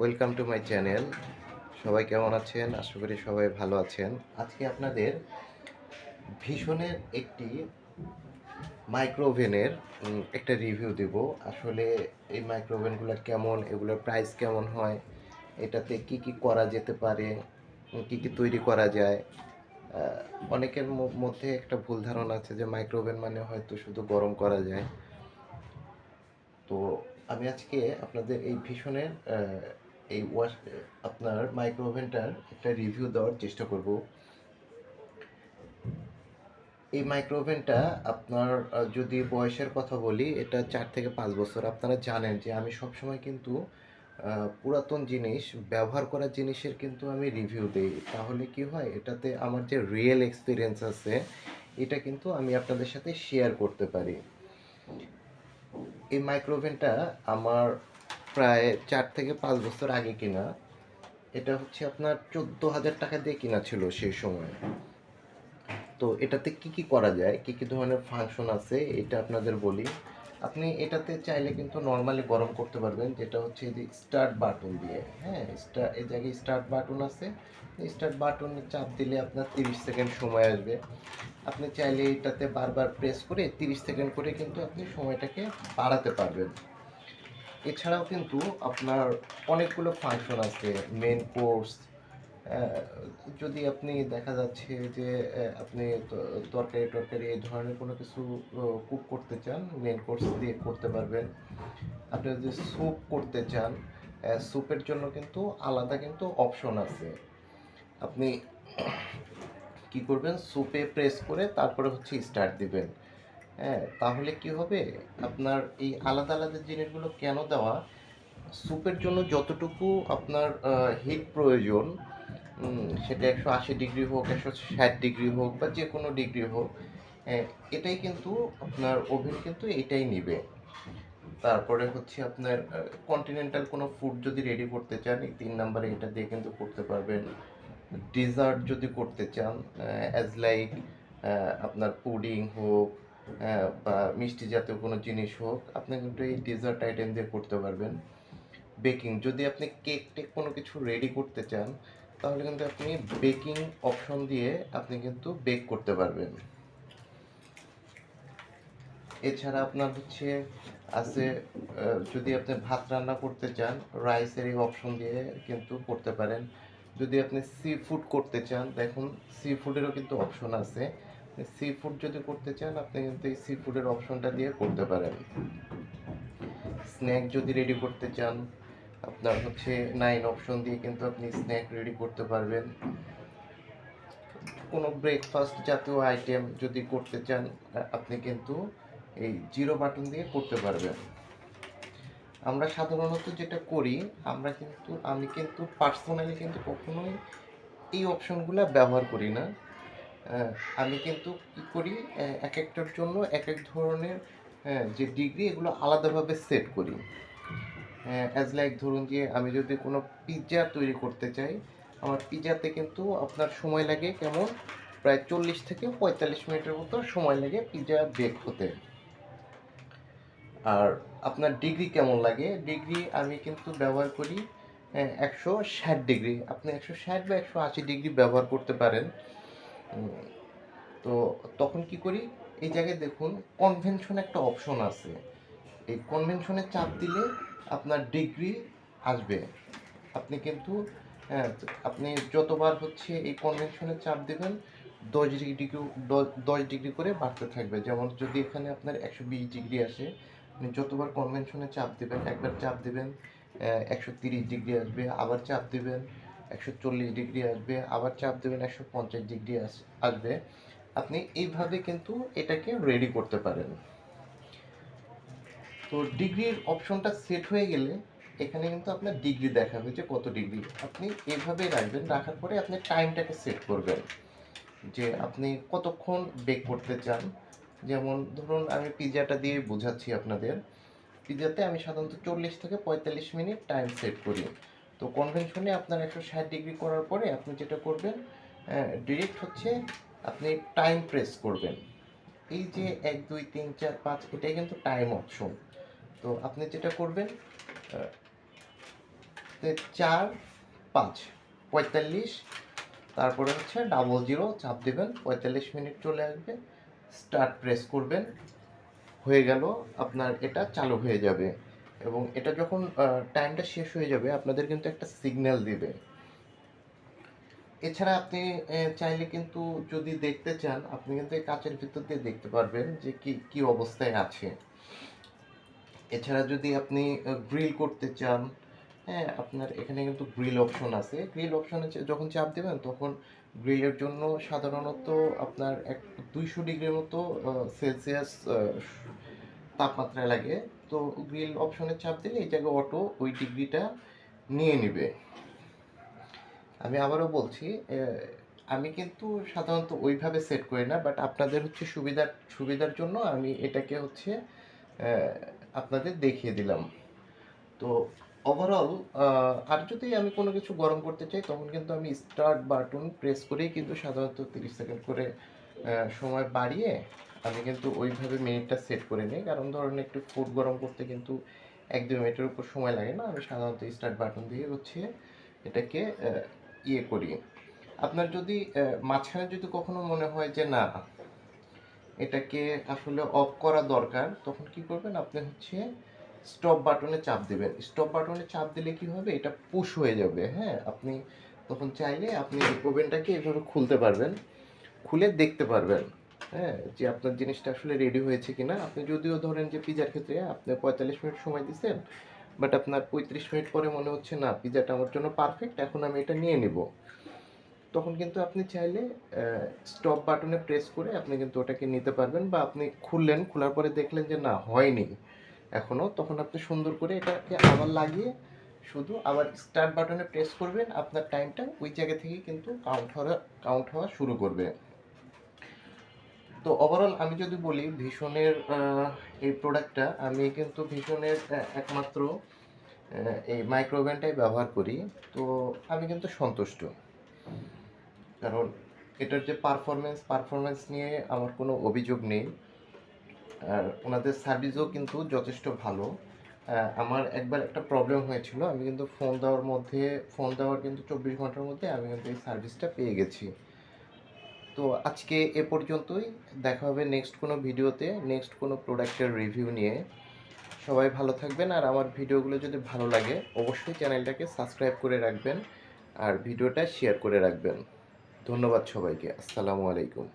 Welcome to my channel সবাই কেমন আছেন? আশা করি সবাই ভালো আছেন। আজকে আপনাদের ভীষণের একটি মাইক্রোওভেনের একটা রিভিউ দেব। আসলে এই মাইক্রোওভেনগুলো কেমন? এগুলোর প্রাইস কেমন হয়? এটাতে কি কি করা যেতে পারে? কি কি তৈরি করা যায়? অনেকের মধ্যে একটা ভুল ধারণা আছে যে মাইক্রোওভেন মানে হয়তো শুধু গরম করা যায়। তো আমি আজকে আপনাদের এই ভীষণের এই ওয়াশ, আপনার মাইক্রো ওভেনটার একটা রিভিউ দেওয়ার চেষ্টা করব। এই মাইক্রো ওভেনটা আপনার যদি বয়সের কথা বলি, এটা চার থেকে পাঁচ বছর। আপনারা জানেন যে আমি সবসময় কিন্তু পুরাতন জিনিস, ব্যবহার করা জিনিসের কিন্তু আমি রিভিউ দিই। তাহলে কি হয়? এটাতে আমার যে রিয়েল এক্সপিরিয়েন্স আছে, এটা কিন্তু আমি আপনাদের সাথে শেয়ার করতে পারি। এই মাইক্রোওভেনটা আমার প্রায় চার থেকে পাঁচ বছর আগে কিনা, এটা হচ্ছে আপনার চোদ্দ হাজার টাকা দিয়ে কিনা ছিল সেই সময়। তো এটাতে কি কি করা যায়? কি কি ধরনের ফাংশন আছে? এটা আপনাদের বলি। আপনি এটাতে চাইলে কিন্তু নর্মালি গরম করতে পারবেন, যেটা হচ্ছে এই যে স্টার্ট বাটন দিয়ে। হ্যাঁ স্টার এই জায়গায় স্টার্ট বাটন আছে। স্টার্ট বাটনে চাপ দিলে আপনার তিরিশ সেকেন্ড সময় আসবে। আপনি চাইলে এটাতে বারবার প্রেস করে তিরিশ সেকেন্ড করে কিন্তু আপনি সময়টাকে বাড়াতে পারবেন। এছাড়াও কিন্তু আপনার অনেকগুলো ফাংশন আছে মেন কোর্স যদি আপনি দেখা যাচ্ছে যে আপনি তরকারি টরকারি এই ধরনের কোনো কিছু কুক করতে চান মেন কোর্স দিয়ে করতে পারবেন। আপনি যদি স্যুপ করতে চান স্যুপের জন্য কিন্তু আলাদা কিন্তু অপশন আছে। আপনি কি করবেন? স্যুপে প্রেস করে তারপরে হচ্ছে স্টার্ট দিবেন। হ্যাঁ তাহলে কি হবে? আপনার এই আলাদা আলাদা জিনিসগুলো কেন দেওয়া? স্যুপের জন্য যতটুকু আপনার হিট প্রয়োজন সেটা একশো আশি ডিগ্রি হোক একশো ষাট ডিগ্রি হোক বা যে কোনো ডিগ্রি হোক আহ, এটাই কিন্তু আপনার ওভেন কিন্তু এটাই নিবে। তারপরে হচ্ছে আপনার কন্টিনেন্টাল কোনো ফুড যদি রেডি করতে চান এই তিন নাম্বারে এটা দিয়ে কিন্তু করতে পারবেন। ডিজার্ট যদি করতে চান অ্যাজ লাইক আপনার পুডিং হোক মিষ্টি জাতীয় কোনো জিনিস হোক, আপনি কিন্তু এই ডিজার্ট আইটেম দিয়ে করতে পারবেন। বেকিং যদি আপনি কেক টেক কোনো কিছু রেডি করতে চান, তাহলে কিন্তু আপনি বেকিং অপশন দিয়ে আপনি কিন্তু বেক করতে পারবেন। এছাড়া আপনার হচ্ছে আছে যদি আপনি ভাত রান্না করতে চান রাইসের এই অপশন দিয়ে কিন্তু করতে পারেন। যদি আপনি সি ফুড করতে চান, দেখুন সি ফুডেরও কিন্তু অপশন আছে। সি ফুড যদি করতে চান, আপনি কিন্তু এই সি ফুডের অপশনটা দিয়ে করতে পারেন। স্ন্যাক যদি রেডি করতে চান, আপনার হচ্ছে নাইন অপশন দিয়ে কিন্তু আপনি স্ন্যাক রেডি করতে পারবেন। কোনো ব্রেকফাস্ট জাতীয় আইটেম যদি করতে চান, আপনি কিন্তু এই জিরো বাটন দিয়ে করতে পারবেন। আমরা সাধারণত যেটা করি, আমরা কিন্তু, আমি কিন্তু পার্সোনালি কিন্তু কখনোই এই অপশনগুলো ব্যবহার করি না। আমি কিন্তু কি করি এক একটার জন্য এক এক ধরনের আহ, যে ডিগ্রি এগুলো আলাদাভাবে সেট করি। অ্যাজ লাইক ধরুন যে আমি যদি কোনো পিৎজা তৈরি করতে চাই আমার পিৎজাতে কিন্তু আপনার সময় লাগে কেমন? প্রায় চল্লিশ থেকে পঁয়তাল্লিশ মিনিটের মতো সময় লাগে পিৎজা বেক হতে। আর আপনার ডিগ্রি কেমন লাগে? ডিগ্রি আমি কিন্তু ব্যবহার করি একশো ষাট ডিগ্রি আপনি একশো ষাট বা একশো আশি ডিগ্রি ব্যবহার করতে পারেন। তো তখন কি করি? এই জায়গায় দেখুন কনভেনশন একটা অপশন আছে। এই কনভেনশনে চাপ দিলে আপনার ডিগ্রি আসবে। আপনি কিন্তু হ্যাঁ আপনি যতবার হচ্ছে এই কনভেনশনে চাপ দেবেন, দশ ডিগ্রি দশ ডিগ্রি করে বাড়তে থাকবে। যেমন যদি এখানে আপনার একশো বিশ ডিগ্রি আসে, আপনি যতবার কনভেনশনে চাপ দেবেন, একবার চাপ দেবেন একশো তিরিশ ডিগ্রি আসবে, আবার চাপ দেবেন একশো চল্লিশ ডিগ্রি আসবে, আবার চাপ দেবেন একশো পঞ্চাশ ডিগ্রি আসবে। আপনি এইভাবে কিন্তু এটাকে রেডি করতে পারেন। তো ডিগ্রির অপশনটা সেট হয়ে গেলে এখানে কিন্তু আপনার ডিগ্রি দেখাবে যে কত ডিগ্রি আপনি এভাবে রাখবেন, রাখার পরে আপনি টাইমটাকে সেট করবেন। যে আপনি কতক্ষণ বেক করতে চান। যেমন ধরুন আমি পিৎজাটা দিয়ে বোঝাচ্ছি আপনাদের। পিৎজাতে আমি সাধারণত চল্লিশ থেকে পঁয়তাল্লিশ মিনিট টাইম সেট করি। তো কনভেনশনে আপনার একশো ষাট ডিগ্রি করার পরে আপনি যেটা করবেন ডিরেক্ট হচ্ছে আপনি টাইম প্রেস করবেন। এই যে এক দুই তিন চার পাঁচ এটাই কিন্তু টাইম অপশন তো আপনি যেটা করবেন চার পাঁচ পঁয়তাল্লিশ তারপরে হচ্ছে ডাবল জিরো চাপ দেবেন পঁয়তাল্লিশ মিনিট চলে আসবে স্টার্ট প্রেস করবেন হয়ে গেল আপনার এটা চালু হয়ে যাবে। এবং এটা যখন টাইমটা শেষ হয়ে যাবে, আপনাদের কিন্তু একটা সিগন্যাল দিবে। এছাড়া আপনি চাইলে কিন্তু যদি দেখতে চান, আপনি কিন্তু এই কাচের ভিতর দিয়ে দেখতে পারবেন যে কি কি অবস্থায় আছে। এছাড়া যদি আপনি গ্রিল করতে চান হ্যাঁ আপনার এখানে কিন্তু গ্রিল অপশন আছে। গ্রিল অপশনে যখন চাপ দেবেন, তখন গ্রিলের জন্য সাধারণত আপনার এক দুইশো ডিগ্রির মতো সেলসিয়াস তাপমাত্রা লাগে, তো গ্রিল অপশনে চাপ দিলে এটাকে অটো ওই ডিগ্রিটা নিয়ে নেবে। আমি আবারও বলছি আমি কিন্তু সাধারণত ওইভাবে সেট করি না বাট আপনাদের হচ্ছে সুবিধার সুবিধার জন্য আমি এটাকে হচ্ছে আপনাদের দেখিয়ে দিলাম। তো ওভারঅল আর যদি আমি কোনো কিছু গরম করতে চাই, তখন কিন্তু আমি স্টার্ট বাটন প্রেস করেই কিন্তু সাধারণত তিরিশ সেকেন্ড করে সময় বাড়িয়ে আমি কিন্তু ওইভাবে মিনিটটা সেট করে নিই। কারণ ধরুন একটু ফুড গরম করতে কিন্তু এক দুই মিনিটের উপর সময় লাগে না। আমি সাধারণত স্টার্ট বাটন দিয়ে হচ্ছে এটাকে ইয়ে করি। আপনার যদি মাঝখানে যদি কখনো মনে হয় যে না, এটাকে আসলে অফ করা দরকার, তখন কি করবেন? আপনি হচ্ছে স্টপ বাটনে চাপ দিবেন। স্টপ বাটনে চাপ দিলে কি হবে? এটা পুশ হয়ে যাবে। হ্যাঁ আপনি তখন চাইলে আপনি ওভেনটাকে এভাবে খুলতে পারবেন। খুলে দেখতে পারবেন। হ্যাঁ যে আপনার জিনিসটা আসলে রেডি হয়েছে কিনা। আপনি যদিও ধরেন যে পিজার ক্ষেত্রে আপনি পঁয়তাল্লিশ মিনিট সময় দিচ্ছেন বাট আপনার পঁয়ত্রিশ মিনিট পরে মনে হচ্ছে, না পিজাটা আমার জন্য পারফেক্ট এখন আমি এটা নিয়ে নিব। তখন কিন্তু আপনি চাইলে স্টপ বাটনে প্রেস করে আপনি কিন্তু ওটাকে নিতে পারবেন বা আপনি খুললেন, খোলার পরে দেখলেন যে, না, হয়নি। এখনও তখন আপনি সুন্দর করে এটাকে আবার লাগিয়ে শুধু আবার স্টার্ট বাটনে প্রেস করবেন। আপনার টাইমটা ওই জায়গা থেকে কিন্তু কাউন্ট হওয়া কাউন্ট হওয়া শুরু করবে। তো ওভারঅল আমি যদি বলি ভীষণের এই প্রোডাক্টটা আমি কিন্তু ভীষণের একমাত্র এই মাইক্রোওভেনটাই ব্যবহার করি। তো আমি কিন্তু সন্তুষ্ট। কারণ এটার যে পারফরমেন্স পারফরমেন্স নিয়ে আমার কোনো অভিযোগ নেই। আর ওনাদের সার্ভিসও কিন্তু যথেষ্ট ভালো। আমার একবার একটা প্রবলেম হয়েছিল। আমি কিন্তু ফোন দেওয়ার মধ্যে ফোন দেওয়ার কিন্তু চব্বিশ ঘণ্টার মধ্যে আমি কিন্তু এই সার্ভিসটা পেয়ে গেছি। তো আজকে এ পর্যন্তই। দেখা হবে নেক্সট কোনো ভিডিওতে নেক্সট কোনো প্রোডাক্টের রিভিউ নিয়ে। সবাই ভালো থাকবেন আর আমার ভিডিওগুলো যদি ভালো লাগে, অবশ্যই চ্যানেলটাকে সাবস্ক্রাইব করে রাখবেন আর ভিডিওটা শেয়ার করে রাখবেন। ধন্যবাদ সবাইকে। আসসালামু আলাইকুম।